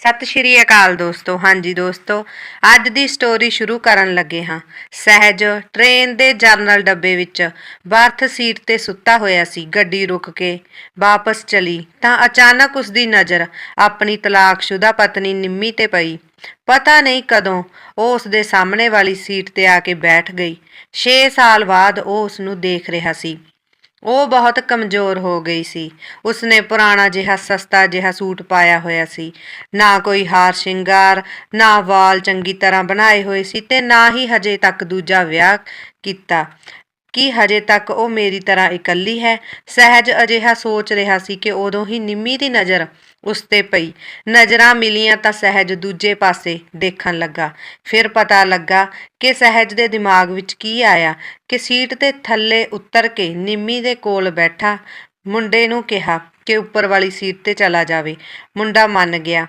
ਸਤਿ ਸ਼੍ਰੀ ਅਕਾਲ ਦੋਸਤੋ, ਹਾਂਜੀ ਦੋਸਤੋ, ਅੱਜ ਦੀ ਸਟੋਰੀ ਸ਼ੁਰੂ ਕਰਨ ਲੱਗੇ ਹਾਂ। ਸਹਿਜ ਟ੍ਰੇਨ ਦੇ ਜਰਨਲ ਡੱਬੇ ਵਿੱਚ ਬਰਥ ਸੀਟ ਤੇ ਸੁੱਤਾ ਹੋਇਆ ਸੀ, ਗੱਡੀ ਰੁਕ ਕੇ ਵਾਪਸ ਚਲੀ, ਤਾਂ ਅਚਾਨਕ ਉਸ ਦੀ ਨਜ਼ਰ ਆਪਣੀ ਤਲਾਕਸ਼ੁਦਾ ਪਤਨੀ ਨਿੰਮੀ ਤੇ ਪਈ। ਪਤਾ ਨਹੀਂ ਕਦੋਂ ਉਹ ਉਸ ਦੇ ਸਾਹਮਣੇ ਵਾਲੀ ਸੀਟ ਤੇ ਆ ਕੇ ਬੈਠ ਗਈ। 6 ਸਾਲ ਬਾਅਦ ਉਹ ਉਸ ਨੂੰ ਦੇਖ ਰਿਹਾ ਸੀ। ਉਹ ਬਹੁਤ ਕਮਜ਼ੋਰ ਹੋ ਗਈ ਸੀ। ਉਸਨੇ ਪੁਰਾਣਾ ਜਿਹਾ, ਸਸਤਾ ਜਿਹਾ ਸੂਟ ਪਾਇਆ ਹੋਇਆ ਸੀ। ਨਾ ਕੋਈ ਹਾਰ ਸ਼ਿੰਗਾਰ, ਨਾ ਵਾਲ ਚੰਗੀ ਤਰ੍ਹਾਂ ਬਣਾਏ ਹੋਏ ਸੀ ਤੇ ਨਾ ਹੀ ਹਜੇ ਤੱਕ ਦੂਜਾ ਵਿਆਹ ਕੀਤਾ। ਕੀ ਹਜੇ ਤੱਕ ਉਹ ਮੇਰੀ ਤਰ੍ਹਾਂ ਇਕੱਲੀ ਹੈ। ਸਹਿਜ ਅਜਿਹਾ ਸੋਚ ਰਿਹਾ ਸੀ ਕਿ ਉਦੋਂ ਹੀ ਨਿੰਮੀ ਦੀ ਨਜ਼ਰ ਉਸ ਤੇ ਪਈ। ਨਜ਼ਰਾਂ ਮਿਲੀਆਂ ਤਾਂ ਸਹਿਜ ਦੂਜੇ ਪਾਸੇ ਦੇਖਣ ਲੱਗਾ। ਫਿਰ ਪਤਾ ਲੱਗਾ ਕਿ ਸਹਿਜ ਦੇ ਦਿਮਾਗ ਵਿੱਚ ਕੀ ਆਇਆ। ਕਿ ਸੀਟ ਤੇ ਥੱਲੇ ਉਤਰ ਕੇ ਨਿੰਮੀ ਦੇ ਕੋਲ ਬੈਠਾ ਮੁੰਡੇ ਨੂੰ ਕਿਹਾ ਕਿ ਉੱਪਰ ਵਾਲੀ ਸੀਟ ਤੇ ਚਲਾ ਜਾਵੇ। ਮੁੰਡਾ ਮੰਨ ਗਿਆ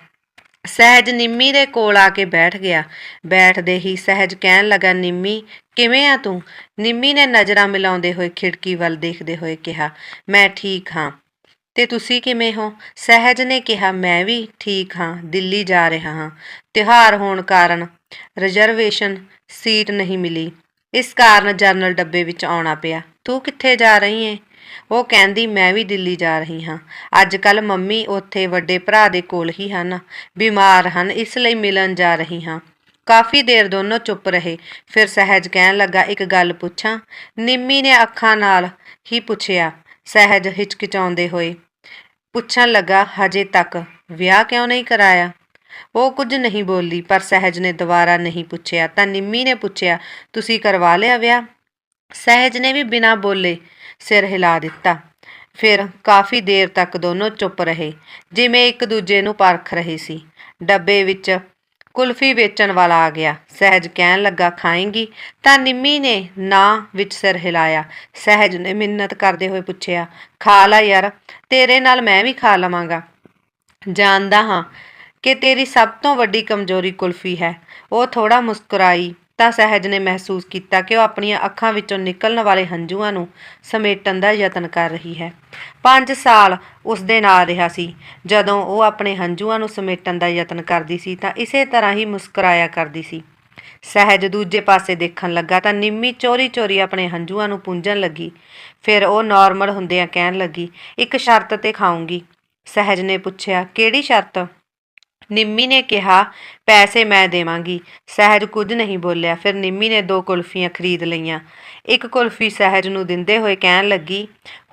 ਸਹਿਜ ਨਿੰਮੀ ਦੇ ਕੋਲ ਆ ਕੇ ਬੈਠ ਗਿਆ। ਬੈਠਦੇ ਹੀ ਸਹਿਜ ਕਹਿਣ ਲੱਗਾ, ਨਿੰਮੀ, ਕਿਵੇਂ ਆ ਤੂੰ? ਨਿੰਮੀ ਨੇ ਨਜ਼ਰਾਂ ਮਿਲਾਉਂਦੇ ਹੋਏ ਖਿੜਕੀ ਵੱਲ ਦੇਖਦੇ ਹੋਏ ਕਿਹਾ, ਮੈਂ ਠੀਕ ਹਾਂ। ਤੇ ਤੁਸੀਂ ਕਿਵੇਂ ਹੋ? ਸਹਿਜ ਨੇ ਕਿਹਾ, ਮੈਂ ਵੀ ਠੀਕ ਹਾਂ, ਦਿੱਲੀ ਜਾ ਰਿਹਾ ਹਾਂ। ਤਿਉਹਾਰ ਹੋਣ ਕਾਰਨ ਰਿਜ਼ਰਵੇਸ਼ਨ ਸੀਟ ਨਹੀਂ ਮਿਲੀ। ਇਸ ਕਾਰਨ ਜਨਰਲ ਡੱਬੇ ਵਿੱਚ ਆਉਣਾ ਪਿਆ। ਤੂੰ ਕਿੱਥੇ ਜਾ ਰਹੀ ਏ? ਉਹ ਕਹਿੰਦੀ, ਮੈਂ ਵੀ ਦਿੱਲੀ ਜਾ ਰਹੀ ਹਾਂ। ਅੱਜ ਕੱਲ ਮੰਮੀ ਉੱਥੇ ਵੱਡੇ ਭਰਾ ਦੇ ਕੋਲ ਹੀ ਹਨ। ਬਿਮਾਰ ਹਨ, ਇਸ ਲਈ ਮਿਲਣ ਜਾ ਰਹੀ ਹਾਂ। ਕਾਫੀ ਦੇਰ ਦੋਨੋਂ ਚੁੱਪ ਰਹੇ। ਫਿਰ ਸਹਿਜ ਕਹਿਣ ਲੱਗਾ, ਇੱਕ ਗੱਲ ਪੁੱਛਾਂ? ਨਿੰਮੀ ਨੇ ਅੱਖਾਂ ਨਾਲ ਹੀ ਪੁੱਛਿਆ। ਸਹਿਜ ਹਿਚਕਿਚਾਉਂਦੇ ਹੋਏ ਪੁੱਛਣ ਲੱਗਾ, ਹਜੇ ਤੱਕ ਵਿਆਹ ਕਿਉਂ ਨਹੀਂ ਕਰਾਇਆ? ਉਹ ਕੁਝ ਨਹੀਂ ਬੋਲੀ, ਪਰ ਸਹਿਜ ਨੇ ਦੁਬਾਰਾ ਨਹੀਂ ਪੁੱਛਿਆ। ਤਾਂ ਨਿੰਮੀ ਨੇ ਪੁੱਛਿਆ, ਤੁਸੀਂ ਕਰਵਾ ਲਿਆ ਵਿਆਹ? ਸਹਿਜ ਨੇ ਵੀ ਬਿਨਾਂ ਬੋਲੇ ਸਿਰ ਹਿਲਾ ਦਿੱਤਾ। ਫਿਰ ਕਾਫੀ ਦੇਰ ਤੱਕ ਦੋਨੋਂ ਚੁੱਪ ਰਹੇ, ਜਿਵੇਂ ਇੱਕ ਦੂਜੇ ਨੂੰ ਪਰਖ ਰਹੇ ਸੀ। ਡੱਬੇ ਵਿੱਚ ਕੁਲਫੀ ਵੇਚਣ ਵਾਲਾ ਆ ਗਿਆ। ਸਹਿਜ ਕਹਿਣ ਲੱਗਾ, ਖਾਏਂਗੀ? ਤਾਂ ਨਿੰਮੀ ਨੇ ਨਾ ਵਿੱਚ ਸਿਰ ਹਿਲਾਇਆ। ਸਹਿਜ ਨੇ ਮਿੰਨਤ ਕਰਦੇ ਹੋਏ ਪੁੱਛਿਆ, ਖਾ ਲੈ ਯਾਰ, ਤੇਰੇ ਨਾਲ ਮੈਂ ਵੀ ਖਾ ਲਵਾਂਗਾ। ਜਾਣਦਾ ਹਾਂ ਕਿ ਤੇਰੀ ਸਭ ਤੋਂ ਵੱਡੀ ਕਮਜ਼ੋਰੀ ਕੁਲਫੀ ਹੈ। ਉਹ ਥੋੜਾ ਮੁਸਕਰਾਈ ਤਾਂ ਸਹਿਜ ਨੇ ਮਹਿਸੂਸ ਕੀਤਾ ਕਿ ਉਹ ਆਪਣੀਆਂ ਅੱਖਾਂ ਵਿੱਚੋਂ ਨਿਕਲਣ ਵਾਲੇ ਹੰਝੂਆਂ ਨੂੰ ਸਮੇਟਣ ਦਾ ਯਤਨ ਕਰ ਰਹੀ ਹੈ। 5 ਸਾਲ ਉਸ ਦੇ ਨਾਲ ਰਿਹਾ ਸੀ। ਜਦੋਂ ਉਹ ਆਪਣੇ ਹੰਝੂਆਂ ਨੂੰ ਸਮੇਟਣ ਦਾ ਯਤਨ ਕਰਦੀ ਸੀ ਤਾਂ ਇਸੇ ਤਰ੍ਹਾਂ ਹੀ ਮੁਸਕਰਾਇਆ ਕਰਦੀ ਸੀ। ਸਹਿਜ ਦੂਜੇ ਪਾਸੇ ਦੇਖਣ ਲੱਗਾ ਤਾਂ ਨਿੰਮੀ ਚੋਰੀ-ਚੋਰੀ ਆਪਣੇ ਹੰਝੂਆਂ ਨੂੰ ਪੂੰਝਣ ਲੱਗੀ। ਫਿਰ ਉਹ ਨਾਰਮਲ ਹੁੰਦਿਆਂ ਕਹਿਣ ਲੱਗੀ, ਇੱਕ ਸ਼ਰਤ ਤੇ ਖਾਊਂਗੀ। ਸਹਿਜ ਨੇ ਪੁੱਛਿਆ, ਕਿਹੜੀ ਸ਼ਰਤ? ਨਿੰਮੀ ਨੇ ਕਿਹਾ, ਪੈਸੇ ਮੈਂ ਦੇਵਾਂਗੀ। ਸਹਿਜ ਕੁਝ ਨਹੀਂ ਬੋਲਿਆ। ਫਿਰ ਨਿੰਮੀ ਨੇ ਦੋ ਕੁਲਫੀਆਂ ਖਰੀਦ ਲਈਆਂ। ਇੱਕ ਕੁਲਫੀ ਸਹਿਜ ਨੂੰ ਦਿੰਦੇ ਹੋਏ ਕਹਿਣ ਲੱਗੀ,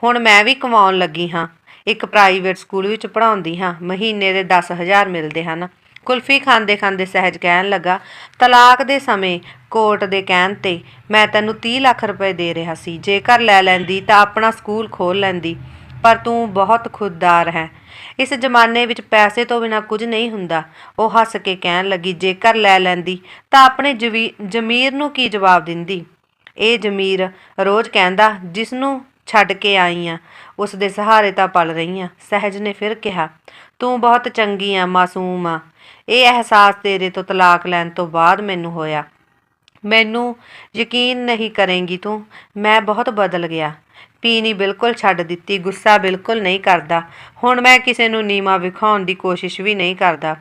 ਹੁਣ ਮੈਂ ਵੀ ਕਮਾਉਣ ਲੱਗੀ ਹਾਂ। ਇੱਕ ਪ੍ਰਾਈਵੇਟ ਸਕੂਲ ਵਿੱਚ ਪੜ੍ਹਾਉਂਦੀ ਹਾਂ। ਮਹੀਨੇ ਦੇ 10000 ਮਿਲਦੇ ਹਨ। ਕੁਲਫੀ ਖਾਂਦੇ ਖਾਂਦੇ ਸਹਿਜ ਕਹਿਣ ਲੱਗਾ, ਤਲਾਕ ਦੇ ਸਮੇਂ ਕੋਰਟ ਦੇ ਕਹਿਣ ਤੇ ਮੈਂ ਤੈਨੂੰ 30 ਲੱਖ ਰੁਪਏ ਦੇ ਰਿਹਾ ਸੀ। ਜੇਕਰ ਲੈ ਲੈਂਦੀ ਤਾਂ ਆਪਣਾ ਸਕੂਲ ਖੋਲ ਲੈਂਦੀ। ਪਰ ਤੂੰ ਬਹੁਤ ਖੁਦਦਾਰ ਹੈ। ਇਸ ਜ਼ਮਾਨੇ ਵਿੱਚ ਪੈਸੇ ਤੋਂ ਬਿਨਾ ਕੁਝ ਨਹੀਂ ਹੁੰਦਾ। ਉਹ ਹੱਸ ਕੇ ਕਹਿਣ ਲੱਗੀ, ਜੇਕਰ ਲੈ ਲੈਂਦੀ, ਤਾਂ ਆਪਣੇ ਜਵੀ- ਜ਼ਮੀਰ ਨੂੰ ਕੀ ਜਵਾਬ ਦਿੰਦੀ? ਇਹ ਜ਼ਮੀਰ ਰੋਜ਼ ਕਹਿੰਦਾ ਜਿਸ ਨੂੰ ਛੱਡ ਕੇ ਆਈ ਆ, ਉਸ ਦੇ ਸਹਾਰੇ ਤਾਂ ਪਲ ਰਹੀ ਆ। ਸਹਿਜ ਨੇ ਫਿਰ ਕਿਹਾ, ਤੂੰ ਬਹੁਤ ਚੰਗੀ ਆ, ਮਾਸੂਮ ਆ। ਇਹ ਅਹਿਸਾਸ ਤੇਰੇ ਤੋਂ ਤਲਾਕ ਲੈਣ ਤੋਂ ਬਾਅਦ ਮੈਨੂੰ ਹੋਇਆ। ਮੈਨੂੰ ਯਕੀਨ ਨਹੀਂ ਕਰੇਂਗੀ ਤੂੰ। ਮੈਂ ਬਹੁਤ ਬਦਲ ਗਿਆ। ਪੀਣੀ ਬਿਲਕੁਲ ਛੱਡ ਦਿੱਤੀ, ਗੁੱਸਾ ਬਿਲਕੁਲ ਨਹੀਂ ਕਰਦਾ। ਹੁਣ ਮੈਂ ਕਿਸੇ ਨੂੰ ਨੀਮਾ ਵਿਖਾਉਣ ਦੀ ਕੋਸ਼ਿਸ਼ ਵੀ ਨਹੀਂ ਕਰਦਾ,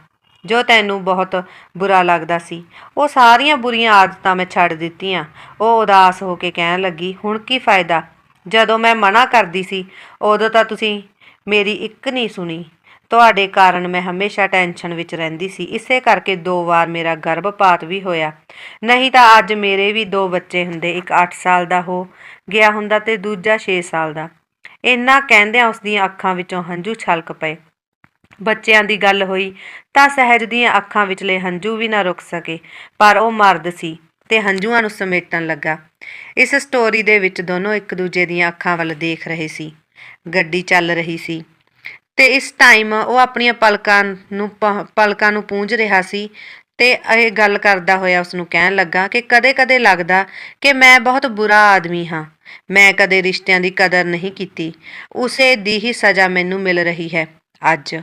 ਜੋ ਤੈਨੂੰ ਬਹੁਤ ਬੁਰਾ ਲੱਗਦਾ ਸੀ। ਉਹ ਸਾਰੀਆਂ ਬੁਰੀਆਂ ਆਦਤਾਂ ਮੈਂ ਛੱਡ ਦਿੱਤੀਆਂ। ਉਹ ਉਦਾਸ ਹੋ ਕੇ ਕਹਿਣ ਲੱਗੀ, ਹੁਣ ਕੀ ਫਾਇਦਾ? ਜਦੋਂ ਮੈਂ ਮਨਾ ਕਰਦੀ ਸੀ, ਉਦੋਂ ਤਾਂ ਤੁਸੀਂ ਮੇਰੀ ਇੱਕ ਨਹੀਂ ਸੁਣੀ। ਤੁਹਾਡੇ ਕਾਰਨ ਮੈਂ ਹਮੇਸ਼ਾ ਟੈਨਸ਼ਨ ਵਿੱਚ ਰਹਿੰਦੀ ਸੀ। ਇਸੇ ਕਰਕੇ ਦੋ ਵਾਰ ਮੇਰਾ ਗਰਭਪਾਤ ਵੀ ਹੋਇਆ। ਨਹੀਂ ਤਾਂ ਅੱਜ ਮੇਰੇ ਵੀ ਦੋ ਬੱਚੇ ਹੁੰਦੇ, ਇੱਕ 8 ਸਾਲ ਦਾ ਹੋ ਗਿਆ ਹੁੰਦਾ ਤੇ ਦੂਜਾ 6 ਸਾਲ ਦਾ। ਇੰਨਾ ਕਹਿੰਦਿਆਂ ਉਸ ਦੀਆਂ ਅੱਖਾਂ ਵਿੱਚੋਂ ਹੰਝੂ ਛਲਕ ਪਏ। ਬੱਚਿਆਂ ਦੀ ਗੱਲ ਹੋਈ ਤਾਂ ਸਹਿਜ ਦੀਆਂ ਅੱਖਾਂ ਵਿਚਲੇ ਹੰਝੂ ਵੀ ਨਾ ਰੁਕ ਸਕੇ, ਪਰ ਉਹ ਮਰਦ ਸੀ ਤੇ ਹੰਝੂਆਂ ਨੂੰ ਸਮੇਟਣ ਲੱਗਾ। ਇਸ ਸਟੋਰੀ ਦੇ ਵਿੱਚ ਦੋਨੋਂ ਇੱਕ ਦੂਜੇ ਦੀਆਂ ਅੱਖਾਂ ਵੱਲ ਦੇਖ ਰਹੇ ਸੀ। ਗੱਡੀ ਚੱਲ ਰਹੀ ਸੀ। ਤੇ ਇਸ ਟਾਈਮ ਉਹ ਆਪਣੀਆਂ ਪਲਕਾਂ ਨੂੰ ਪ- ਪਲਕਾਂ ਨੂੰ ਪੂੰਝ ਰਿਹਾ ਸੀ ਤੇ ਇਹ ਗੱਲ ਕਰਦਾ ਹੋਇਆ ਉਸ ਨੂੰ ਕਹਿਣ ਲੱਗਾ ਕਿ ਕਦੇ-ਕਦੇ ਲੱਗਦਾ ਕਿ ਮੈਂ ਬਹੁਤ ਬੁਰਾ ਆਦਮੀ ਹਾਂ। ਮੈਂ ਕਦੇ ਰਿਸ਼ਤਿਆਂ ਦੀ ਕਦਰ ਨਹੀਂ ਕੀਤੀ। ਉਸੇ ਦੀ ਹੀ ਸਜ਼ਾ ਮੈਨੂੰ ਮਿਲ ਰਹੀ ਹੈ। ਅੱਜ।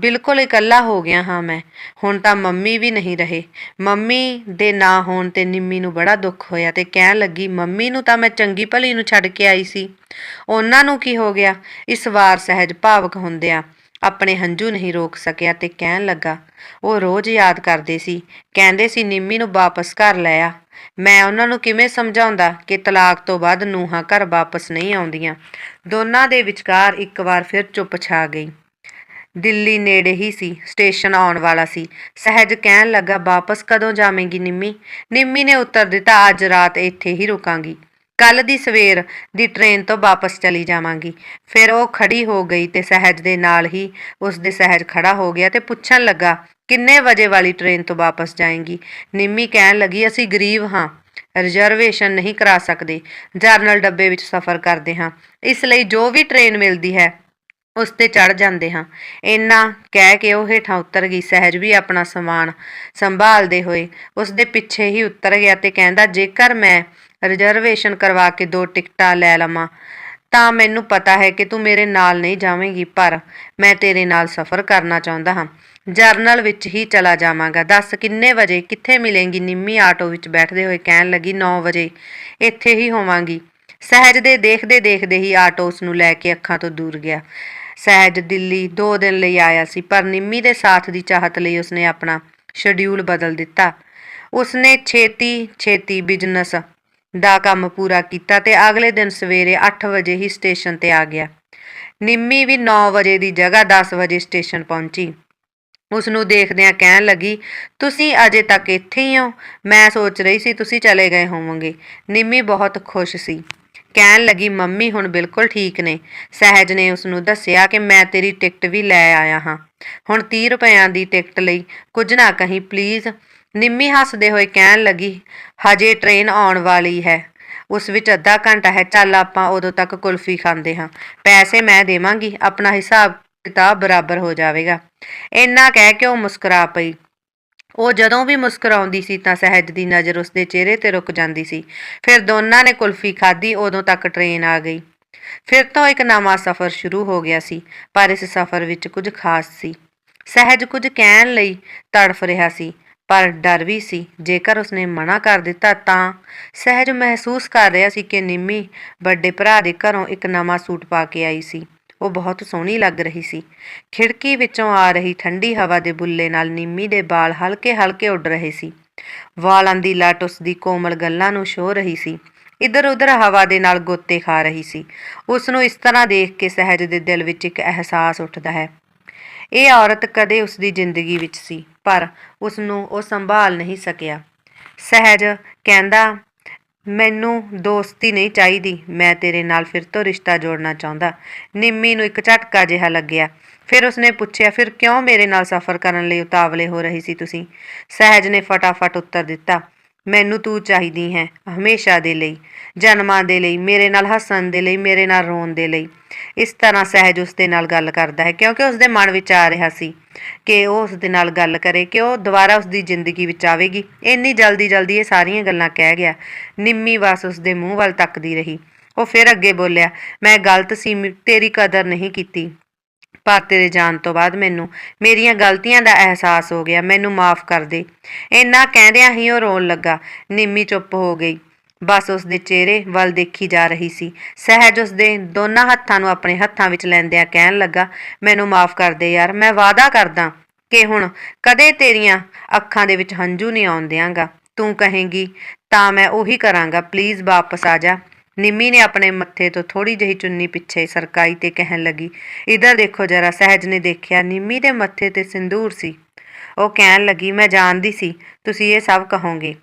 ਬਿਲਕੁਲ ਇਕੱਲਾ ਹੋ ਗਿਆ ਹਾਂ ਮੈਂ। ਹੁਣ ਤਾਂ ਮੰਮੀ ਵੀ ਨਹੀਂ ਰਹੇ। ਮੰਮੀ ਦੇ ਨਾ ਹੋਣ ਤੇ ਨਿੰਮੀ ਨੂੰ ਬੜਾ ਦੁੱਖ ਹੋਇਆ ਤੇ ਕਹਿਣ ਲੱਗੀ, ਮੰਮੀ ਨੂੰ ਤਾਂ ਮੈਂ ਚੰਗੀ ਭਲੀ ਨੂੰ ਛੱਡ ਕੇ ਆਈ ਸੀ। ਉਹਨਾਂ ਨੂੰ ਕੀ ਹੋ ਗਿਆ? ਇਸ ਵਾਰ ਸਹਿਜ ਭਾਵਕ ਹੁੰਦਿਆਂ ਆਪਣੇ ਹੰਝੂ ਨਹੀਂ ਰੋਕ ਸਕਿਆ ਤੇ ਕਹਿਣ ਲੱਗਾ, ਉਹ ਰੋਜ਼ ਯਾਦ ਕਰਦੇ ਸੀ। ਕਹਿੰਦੇ ਸੀ ਨਿੰਮੀ ਨੂੰ ਵਾਪਸ ਘਰ ਲੈ ਆ। ਮੈਂ ਉਹਨਾਂ ਨੂੰ ਕਿਵੇਂ ਸਮਝਾਉਂਦਾ ਕਿ ਤਲਾਕ ਤੋਂ ਬਾਅਦ ਨੂੰਹਾਂ ਘਰ ਵਾਪਸ ਨਹੀਂ ਆਉਂਦੀਆਂ? ਦੋਨਾਂ ਦੇ ਵਿਚਕਾਰ ਇੱਕ ਵਾਰ ਫਿਰ ਚੁੱਪ ਛਾ ਗਈ। ਦਿੱਲੀ ਨੇੜੇ ਹੀ ਸੀ, ਸਟੇਸ਼ਨ ਆਉਣ ਵਾਲਾ ਸੀ। ਸਹਿਜ ਕਹਿਣ ਲੱਗਾ, ਵਾਪਸ ਕਦੋਂ ਜਾਵੇਂਗੀ ਨਿੰਮੀ? ਨਿੰਮੀ ਨੇ ਉੱਤਰ ਦਿੱਤਾ, ਅੱਜ ਰਾਤ ਇੱਥੇ ਹੀ ਰੁਕਾਂਗੀ। ਕੱਲ ਦੀ ਸਵੇਰ ਦੀ ਟ੍ਰੇਨ ਤੋਂ ਵਾਪਸ ਚਲੀ ਜਾਵਾਂਗੀ। ਫਿਰ ਉਹ ਖੜੀ ਹੋ ਗਈ ਤੇ ਸਹਿਜ ਦੇ ਨਾਲ ਹੀ ਉਸ ਦੇ ਸਹਿਜ ਖੜਾ ਹੋ ਗਿਆ ਤੇ ਪੁੱਛਣ ਲੱਗਾ, ਕਿੰਨੇ ਵਜੇ ਵਾਲੀ ਟ੍ਰੇਨ ਤੋਂ ਵਾਪਸ ਜਾਏਂਗੀ? ਨਿੰਮੀ ਕਹਿਣ ਲੱਗੀ, ਅਸੀਂ ਗਰੀਬ ਹਾਂ, ਰਿਜ਼ਰਵੇਸ਼ਨ ਨਹੀਂ ਕਰਾ ਸਕਦੇ, ਜਰਨਲ ਡੱਬੇ ਵਿੱਚ ਸਫ਼ਰ ਕਰਦੇ ਹਾਂ। ਇਸ ਲਈ ਜੋ ਵੀ ਟ੍ਰੇਨ ਮਿਲਦੀ ਹੈ ਉਸ ਤੇ ਚੜ ਜਾਂਦੇ ਹਾਂ। ਇੰਨਾ ਕਹਿ ਕੇ ਉਹ ਹੇਠਾਂ ਉਤਰ ਗਈ। ਸਹਿਜ ਵੀ ਆਪਣਾ ਸਮਾਨ ਸੰਭਾਲਦੇ ਹੋਏ ਉਸ ਦੇ ਪਿੱਛੇ ਹੀ ਉਤਰ ਗਿਆ ਤੇ ਕਹਿੰਦਾ, ਜੇਕਰ ਮੈਂ ਰਿਜ਼ਰਵੇਸ਼ਨ ਕਰਵਾ ਕੇ ਦੋ ਟਿਕਟਾਂ ਲੈ ਲਵਾਂ, ਤਾਂ ਮੈਨੂੰ ਪਤਾ ਹੈ ਕਿ ਤੂੰ ਮੇਰੇ ਨਾਲ ਨਹੀਂ ਜਾਵੇਂਗੀ, ਪਰ ਮੈਂ ਤੇਰੇ ਨਾਲ ਸਫ਼ਰ ਕਰਨਾ ਚਾਹੁੰਦਾ ਹਾਂ। ਜਰਨਲ ਵਿੱਚ ਹੀ ਚਲਾ ਜਾਵਾਂਗਾ। ਦੱਸ ਕਿੰਨੇ ਵਜੇ ਕਿੱਥੇ ਮਿਲੇਂਗੀ? ਨਿੰਮੀ ਆਟੋ ਵਿੱਚ ਬੈਠਦੇ ਹੋਏ ਕਹਿਣ ਲੱਗੀ 9 ਵਜੇ ਇੱਥੇ ਹੀ ਹੋਵਾਂਗੀ। ਸਹਿਜ ਦੇ ਦੇਖਦੇ ਦੇਖਦੇ ਹੀ ਆਟੋ ਉਸ ਨੂੰ ਲੈ ਕੇ ਅੱਖਾਂ ਤੋਂ ਦੂਰ ਗਿਆ। ਸਹਿਜ ਦਿੱਲੀ 2 ਦਿਨ ਲਈ ਆਇਆ ਸੀ, ਪਰ ਨਿੰਮੀ ਦੇ ਸਾਥ ਦੀ ਚਾਹਤ ਲਈ ਉਸਨੇ ਆਪਣਾ ਸ਼ਡਿਊਲ ਬਦਲ ਦਿੱਤਾ। ਉਸਨੇ ਛੇਤੀ ਛੇਤੀ ਬਿਜ਼ਨਸ ਦਾ ਕੰਮ ਪੂਰਾ ਕੀਤਾ ਤੇ ਅਗਲੇ ਦਿਨ ਸਵੇਰੇ 8 ਵਜੇ ਹੀ ਸਟੇਸ਼ਨ ਤੇ ਆ ਗਿਆ। ਨਿੰਮੀ ਵੀ 9 ਵਜੇ ਦੀ ਜਗ੍ਹਾ 10 ਵਜੇ ਸਟੇਸ਼ਨ ਪਹੁੰਚੀ। ਉਸ ਨੂੰ ਦੇਖਦਿਆਂ ਕਹਿਣ ਲੱਗੀ, ਤੁਸੀਂ ਅਜੇ ਤੱਕ ਇੱਥੇ ਹੀ ਹੋ? ਮੈਂ ਸੋਚ ਰਹੀ ਸੀ ਤੁਸੀਂ ਚਲੇ ਗਏ ਹੋਵੋਗੇ। ਨਿੰਮੀ ਬਹੁਤ ਖੁਸ਼ ਸੀ। ਕਹਿਣ ਲੱਗੀ, ਮੰਮੀ, ਹੁਣ ਬਿਲਕੁਲ ਠੀਕ ਨੇ। ਸਹਿਜ ਨੇ ਉਸ ਨੂੰ ਦੱਸਿਆ ਕਿ ਮੈਂ ਤੇਰੀ ਟਿਕਟ ਵੀ ਲੈ ਆਇਆ ਹਾਂ। ਹੁਣ 30 ਰੁਪਇਆਂ ਦੀ ਟਿਕਟ ਲਈ ਕੁਝ ਨਾ ਕਹੀਂ, ਪਲੀਜ਼। ਨਿੰਮੀ ਹੱਸਦੇ ਹੋਏ ਕਹਿਣ ਲੱਗੀ, ਹਜੇ ਟ੍ਰੇਨ ਆਉਣ ਵਾਲੀ ਹੈ। ਉਸ ਵਿੱਚ ਅੱਧਾ ਘੰਟਾ ਹੈ, ਚੱਲ ਆਪਾਂ ਉਦੋਂ ਤੱਕ ਕੁਲਫੀ ਖਾਂਦੇ ਹਾਂ। ਪੈਸੇ ਮੈਂ ਦੇਵਾਂਗੀ, ਆਪਣਾ ਹਿਸਾਬ ਕਿਤਾਬ ਬਰਾਬਰ ਹੋ ਜਾਵੇਗਾ। ਇੰਨਾ ਕਹਿ ਕੇ ਉਹ ਮੁਸਕਰਾ ਪਈ। ਉਹ ਜਦੋਂ ਵੀ ਮੁਸਕਰਾਉਂਦੀ ਸੀ ਤਾਂ ਸਹਿਜ ਦੀ ਨਜ਼ਰ ਉਸਦੇ ਚਿਹਰੇ ਤੇ ਰੁਕ ਜਾਂਦੀ ਸੀ। ਫਿਰ ਦੋਨਾਂ ਨੇ ਕੁਲਫੀ ਖਾਧੀ, ਉਦੋਂ ਤੱਕ ਟ੍ਰੇਨ ਆ ਗਈ। ਫਿਰ ਤੋਂ ਇੱਕ ਨਵਾਂ ਸਫ਼ਰ ਸ਼ੁਰੂ ਹੋ ਗਿਆ ਸੀ, ਪਰ ਇਸ ਸਫ਼ਰ ਵਿੱਚ ਕੁਝ ਖਾਸ ਸੀ। ਸਹਿਜ ਕੁਝ ਕਹਿਣ ਲਈ ਤੜਫ ਰਿਹਾ ਸੀ, ਪਰ ਡਰ ਵੀ ਸੀ। ਜੇਕਰ ਉਸਨੇ ਮਨਾ ਕਰ ਦਿੱਤਾ ਤਾਂ ਸਹਿਜ ਮਹਿਸੂਸ ਕਰ ਰਿਹਾ ਸੀ ਕਿ ਨਿੰਮੀ ਵੱਡੇ ਭਰਾ ਦੇ ਘਰੋਂ ਇੱਕ ਨਵਾਂ ਸੂਟ ਪਾ ਕੇ ਆਈ ਸੀ। ਉਹ ਬਹੁਤ ਸੋਹਣੀ ਲੱਗ ਰਹੀ ਸੀ। ਖਿੜਕੀ ਵਿੱਚੋਂ ਆ ਰਹੀ ਠੰਡੀ ਹਵਾ ਦੇ ਬੁੱਲੇ ਨਾਲ ਨਿੰਮੀ ਦੇ ਵਾਲ ਹਲਕੇ-ਹਲਕੇ ਉੱਡ ਰਹੇ ਸੀ। ਵਾਲਾਂ ਦੀ ਲਟ ਉਸ ਦੀ ਕੋਮਲ ਗੱਲਾਂ ਨੂੰ ਛੋ ਰਹੀ ਸੀ। ਇੱਧਰ-ਉੱਧਰ ਹਵਾ ਦੇ ਨਾਲ ਗੋਤੇ ਖਾ ਰਹੀ ਸੀ। ਉਸ ਨੂੰ ਇਸ ਤਰ੍ਹਾਂ ਦੇਖ ਕੇ ਸਹਿਜ ਦੇ ਦਿਲ ਵਿੱਚ ਇੱਕ ਅਹਿਸਾਸ ਉੱਠਦਾ ਹੈ। ਇਹ ਔਰਤ ਕਦੇ ਉਸ ਦੀ ਜ਼ਿੰਦਗੀ ਵਿੱਚ ਸੀ, ਪਰ ਉਸ ਨੂੰ ਉਹ ਸੰਭਾਲ ਨਹੀਂ ਸਕਿਆ। ਸਹਿਜ ਕਹਿੰਦਾ ਮੈਨੂੰ ਦੋਸਤੀ ਨਹੀਂ ਚਾਹੀਦੀ। ਮੈਂ ਤੇਰੇ ਨਾਲ ਫਿਰ ਤੋਂ ਰਿਸ਼ਤਾ ਜੋੜਨਾ ਚਾਹੁੰਦਾ। ਨਿੰਮੀ ਨੂੰ ਇੱਕ ਝਟਕਾ ਜਿਹਾ ਲੱਗਿਆ। ਫਿਰ ਉਸਨੇ ਪੁੱਛਿਆ, ਫਿਰ ਕਿਉਂ ਮੇਰੇ ਨਾਲ ਸਫ਼ਰ ਕਰਨ ਲਈ ਉਤਾਵਲੇ ਹੋ ਰਹੀ ਸੀ ਤੁਸੀਂ? ਸਹਿਜ ਨੇ ਫਟਾਫਟ ਉੱਤਰ ਦਿੱਤਾ, ਮੈਨੂੰ ਤੂੰ ਚਾਹੀਦੀ ਹੈ, ਹਮੇਸ਼ਾ ਦੇ ਲਈ, ਜਨਮਾਂ ਦੇ ਲਈ, ਮੇਰੇ ਨਾਲ ਹੱਸਣ ਦੇ ਲਈ, ਮੇਰੇ ਨਾਲ ਰੋਣ ਦੇ ਲਈ। ਇਸ ਤਰ੍ਹਾਂ ਸਹਿਜ ਉਸ ਦੇ ਨਾਲ ਗੱਲ ਕਰਦਾ ਹੈ, ਕਿਉਂਕਿ ਉਸ ਦੇ ਮਨ ਵਿੱਚ ਆ ਰਿਹਾ ਸੀ ਕਿ ਉਹ ਉਸ ਦੇ ਨਾਲ ਗੱਲ ਕਰੇ, ਕਿ ਉਹ ਦੁਬਾਰਾ ਉਸ ਦੀ ਜ਼ਿੰਦਗੀ ਵਿੱਚ ਆਵੇਗੀ। ਇੰਨੀ ਜਲਦੀ ਜਲਦੀ ਇਹ ਸਾਰੀਆਂ ਗੱਲਾਂ ਕਹਿ ਗਿਆ। ਨਿੰਮੀ ਬਸ ਉਸ ਦੇ ਮੂੰਹ ਵੱਲ ਤੱਕਦੀ ਰਹੀ। ਉਹ ਫਿਰ ਅੱਗੇ ਬੋਲਿਆ, ਮੈਂ ਗਲਤ ਸੀ ਤੇਰੀ ਕਦਰ ਨਹੀਂ ਕੀਤੀ। ਪਰ ਤੇਰੇ ਜਾਣ ਤੋਂ ਬਾਅਦ ਮੈਨੂੰ, ਮੇਰੀਆਂ ਗਲਤੀਆਂ ਦਾ ਅਹਿਸਾਸ ਹੋ ਗਿਆ। ਮੈਨੂੰ ਮਾਫ ਕਰ ਦੇ। ਇੰਨਾ ਕਹਿੰਦਿਆਂ ਹੀ ਉਹ ਰੋਣ ਲੱਗਾ। ਨਿੰਮੀ ਚੁੱਪ ਹੋ ਗਈ। ਬਸ ਉਸ ਦੇ ਚਿਹਰੇ ਵੱਲ ਦੇਖੀ ਜਾ ਰਹੀ ਸੀ। ਸਹਿਜ ਉਸ ਦੇ ਦੋਨਾਂ ਹੱਥਾਂ ਨੂੰ ਆਪਣੇ ਹੱਥਾਂ ਵਿੱਚ ਲੈਂਦਿਆਂ ਕਹਿਣ ਲੱਗਾ, ਮੈਨੂੰ ਮਾਫ ਕਰ ਦੇ ਯਾਰ, ਮੈਂ ਵਾਅਦਾ ਕਰਦਾ ਕਿ ਹੁਣ ਕਦੇ ਤੇਰੀਆਂ ਅੱਖਾਂ ਦੇ ਵਿੱਚ ਹੰਝੂ ਨਹੀਂ ਆਉਣ ਦਿਆਂਗਾ ਤੂੰ ਕਹੇਂਗੀ, ਤਾਂ ਮੈਂ ਉਹੀ ਕਰਾਂਗਾ, ਪਲੀਜ਼ ਵਾਪਸ ਆ ਜਾ। ਨਿੰਮੀ ਨੇ ਆਪਣੇ ਮੱਥੇ ਤੋਂ ਥੋੜੀ ਜਿਹੀ ਚੁੰਨੀ ਪਿੱਛੇ ਸਰਕਾਈ ਤੇ ਕਹਿਣ ਲੱਗੀ, ਇਧਰ ਦੇਖੋ ਜਰਾ, ਸਹਿਜ ਨੇ ਦੇਖਿਆ, ਨਿੰਮੀ ਦੇ ਮੱਥੇ ਤੇ ਸਿੰਦੂਰ ਸੀ। ਉਹ ਕਹਿਣ ਲੱਗੀ, ਮੈਂ ਜਾਣਦੀ ਸੀ, ਤੁਸੀਂ ਇਹ ਸਭ ਕਹੋਗੇ।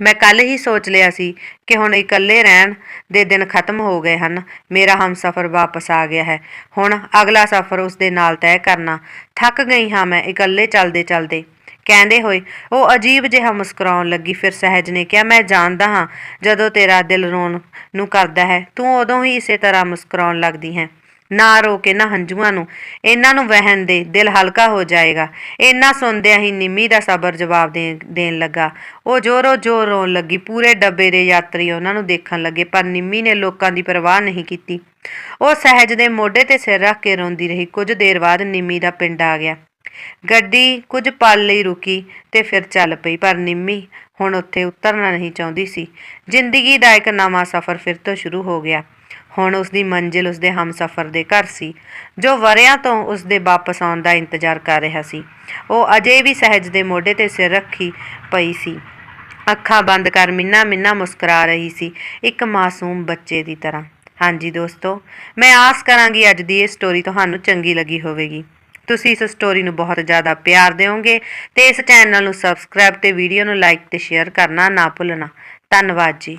ਮੈਂ ਕੱਲ ਹੀ ਸੋਚ ਲਿਆ ਸੀ ਕਿ ਹੁਣ ਇਕੱਲੇ ਰਹਿਣ ਦੇ ਦਿਨ ਖਤਮ ਹੋ ਗਏ ਹਨ। ਮੇਰਾ ਹਮਸਫਰ ਵਾਪਸ ਆ ਗਿਆ ਹੈ। ਹੁਣ ਅਗਲਾ ਸਫ਼ਰ ਉਸ ਦੇ ਨਾਲ ਤੈਅ ਕਰਨਾ। ਥੱਕ ਗਈ ਹਾਂ ਮੈਂ ਇਕੱਲੇ ਚੱਲਦੇ ਚੱਲਦੇ। ਕਹਿੰਦੇ ਹੋਏ, ਉਹ ਅਜੀਬ ਜਿਹਾ ਮੁਸਕਰਾਉਣ ਲੱਗੀ। ਫਿਰ ਸਹਿਜ ਨੇ ਕਿਹਾ, ਮੈਂ ਜਾਣਦਾ ਹਾਂ ਜਦੋਂ ਤੇਰਾ ਦਿਲ ਰੋਣ ਨੂੰ ਕਰਦਾ ਹੈ, ਤੂੰ ਉਦੋਂ ਹੀ ਇਸੇ ਤਰ੍ਹਾਂ ਮੁਸਕਰਾਉਣ ਲੱਗਦੀ ਹੈ। ਨਾ ਰੋ ਕੇ, ਨਾ ਹੰਝੂਆਂ ਨੂੰ। ਇਹਨਾਂ ਨੂੰ ਵਹਿਣ ਦੇ, ਦਿਲ ਹਲਕਾ ਹੋ ਜਾਏਗਾ। ਇਹਨਾਂ ਸੁਣਦਿਆਂ ਹੀ ਨਿੰਮੀ ਦਾ ਸਬਰ ਜਵਾਬ ਦੇ, ਦੇਣ ਲੱਗਾ। ਉਹ ਜ਼ੋਰੋ ਜ਼ੋਰ ਰੋਣ ਲੱਗੀ। ਪੂਰੇ ਡੱਬੇ ਦੇ ਯਾਤਰੀ ਉਹਨਾਂ ਨੂੰ ਦੇਖਣ ਲੱਗੇ, ਪਰ ਨਿੰਮੀ ਨੇ ਲੋਕਾਂ ਦੀ ਪਰਵਾਹ ਨਹੀਂ ਕੀਤੀ। ਉਹ ਸਹਿਜ ਦੇ ਮੋਢੇ ਤੇ ਸਿਰ ਰੱਖ ਕੇ ਰੋਂਦੀ ਰਹੀ। ਕੁਝ ਦੇਰ ਬਾਅਦ ਨਿੰਮੀ ਦਾ ਪਿੰਡ ਆ ਗਿਆ। ਗੱਡੀ ਕੁਝ ਪਲ ਲਈ ਰੁਕੀ ਤੇ ਫਿਰ ਚੱਲ ਪਈ, ਪਰ ਨਿੰਮੀ ਹੁਣ ਉੱਥੇ ਉਤਰਨਾ ਨਹੀਂ ਚਾਹੁੰਦੀ ਸੀ। ਜ਼ਿੰਦਗੀ ਦਾ ਇੱਕ ਨਵਾਂ ਸਫ਼ਰ ਫਿਰ ਤੋਂ ਸ਼ੁਰੂ ਹੋ ਗਿਆ। ਹੁਣ ਉਸ ਦੀ ਮੰਜ਼ਿਲ ਉਸ ਦੇ ਹਮਸਫਰ ਦੇ ਘਰ ਸੀ, ਜੋ ਵਰਿਆਂ ਤੋਂ ਉਸ ਦੇ ਵਾਪਸ ਆਉਣ ਦਾ ਇੰਤਜ਼ਾਰ ਕਰ ਰਿਹਾ ਸੀ। ਉਹ ਅਜੇ ਵੀ ਸਹਿਜ ਦੇ ਮੋਢੇ ਤੇ ਸਿਰ ਰੱਖੀ ਪਈ ਸੀ। ਅੱਖਾਂ ਬੰਦ ਕਰ ਮਿੰਨਾ ਮਿੰਨਾ ਮੁਸਕਰਾ ਰਹੀ ਸੀ, ਇੱਕ ਮਾਸੂਮ ਬੱਚੇ ਦੀ ਤਰ੍ਹਾਂ। ਹਾਂਜੀ ਦੋਸਤੋ, ਮੈਂ ਆਸ ਕਰਾਂਗੀ ਅੱਜ ਦੀ ਇਹ ਸਟੋਰੀ ਤੁਹਾਨੂੰ ਚੰਗੀ ਲੱਗੀ ਹੋਵੇਗੀ। ਤੁਸੀਂ ਇਸ ਸਟੋਰੀ ਨੂੰ ਬਹੁਤ ਜ਼ਿਆਦਾ ਪਿਆਰ ਦਿਓਗੇ ਤੇ ਇਸ ਚੈਨਲ ਨੂੰ ਸਬਸਕ੍ਰਾਈਬ ਤੇ ਵੀਡੀਓ ਨੂੰ ਲਾਈਕ ਤੇ ਸ਼ੇਅਰ ਕਰਨਾ ਨਾ ਭੁੱਲਣਾ। ਧੰਨਵਾਦ ਜੀ।